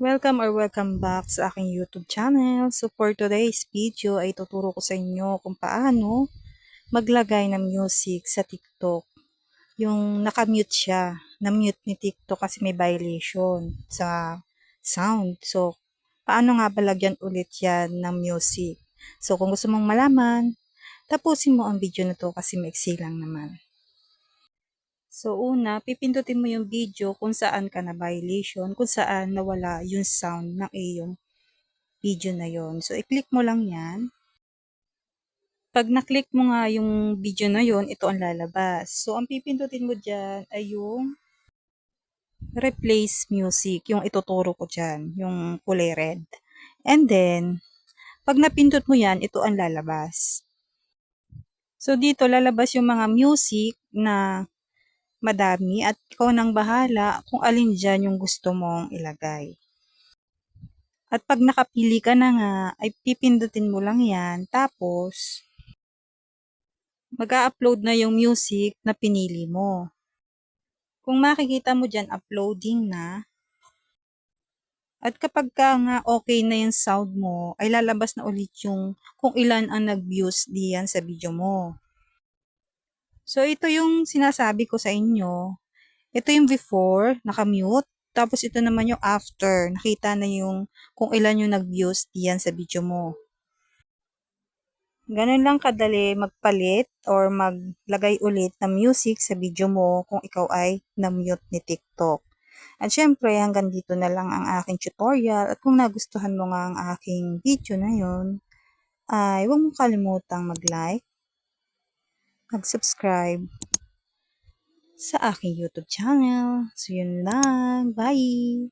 Welcome or welcome back sa aking YouTube channel. So for today's video ay tuturo ko sa inyo kung paano maglagay ng music sa TikTok. Yung nakamute siya. Na-mute ni TikTok kasi may violation sa sound. So paano nga ba lagyan ulit yan ng music? So kung gusto mong malaman, tapusin mo ang video na to kasi maiksi lang naman. So una, pipindutin mo yung video kung saan ka na violation, kung saan nawala yung sound ng iyong video na yon. So i-click mo lang yan. Pag na-click mo nga yung video na yon, ito ang lalabas. So ang pipindutin mo dyan ay yung replace music, yung ituturo ko dyan, yung kulay red. And then, pag napindot mo yan, ito ang lalabas. So dito lalabas yung mga music na madami at ikaw nang bahala kung alin dyan yung gusto mong ilagay. At pag nakapili ka na nga, ay pipindutin mo lang yan. Tapos, mag-upload na yung music na pinili mo. Kung makikita mo dyan, uploading na. At kapag ka nga okay na yung sound mo, ay lalabas na ulit yung kung ilan ang nag-views diyan sa video mo. So, ito yung sinasabi ko sa inyo. Ito yung before, nakamute. Tapos, ito naman yung after. Nakita na yung kung ilan yung nag-views diyan sa video mo. Ganun lang kadali magpalit or maglagay ulit ng music sa video mo kung ikaw ay na-mute ni TikTok. At syempre, hanggang dito na lang ang aking tutorial. At kung nagustuhan mo nga ang aking video na yun, ay huwag mong kalimutang mag-like, mag-subscribe sa aking YouTube channel. So, yun lang. Bye!